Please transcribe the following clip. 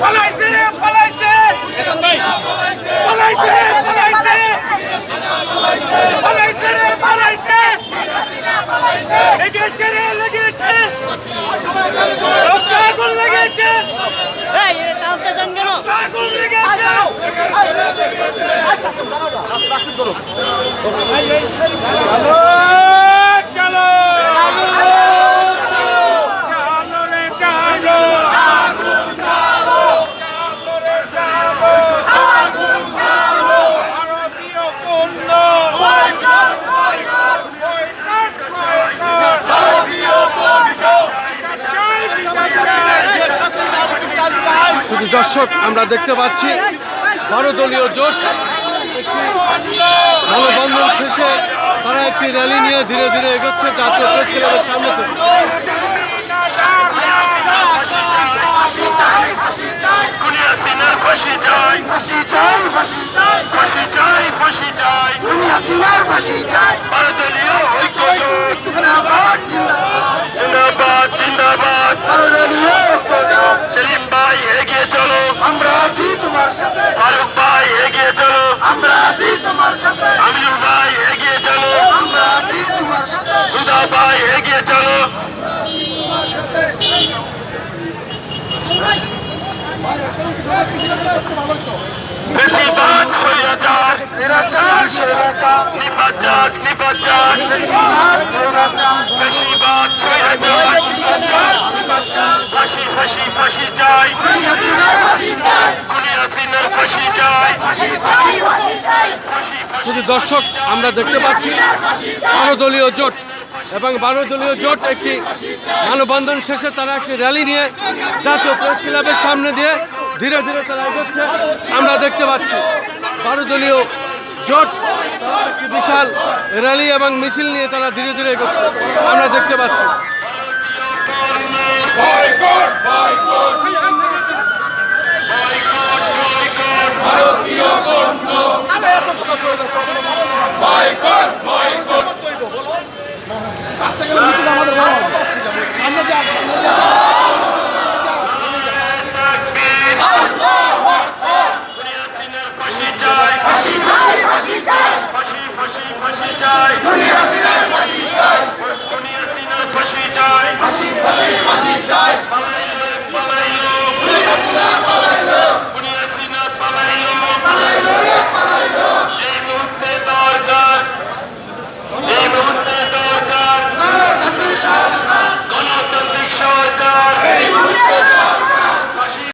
পালাইছে রে পালাইছে। দর্শক আমরা দেখতে পাচ্ছি বারো দলীয় জোট মানববন্ধন শেষে তারা একটি র্যালি নিয়ে ধীরে ধীরে এগোচ্ছে জাতীয় প্রেস ক্লাবের সামনে আমরা আছি তোমার সাথে। আমিনুল ভাই এগিয়ে চলো। আমরা আছি তোমার সাথে। হুদা ভাই এগিয়ে চলো। বেশিরভাগ স্বৈরাচার। নিরাচার স্বৈরাচার। নিপাত যাক বেশিরভাগ স্বৈরাচার। শুধু দর্শক, আমরা দেখতে পাচ্ছি বারো দলীয় জোট এবং বারো দলীয় জোট একটি মানববন্ধন শেষে তারা একটি র্যালি নিয়ে জাতীয় প্রেস ক্লাবের সামনে দিয়ে ধীরে ধীরে তারা এগোচ্ছে। আমরা দেখতে পাচ্ছি বারো দলীয় জোট একটি বিশাল র্যালি এবং মিছিল নিয়ে তারা ধীরে ধীরে এগোচ্ছে। আমরা দেখতে পাচ্ছি।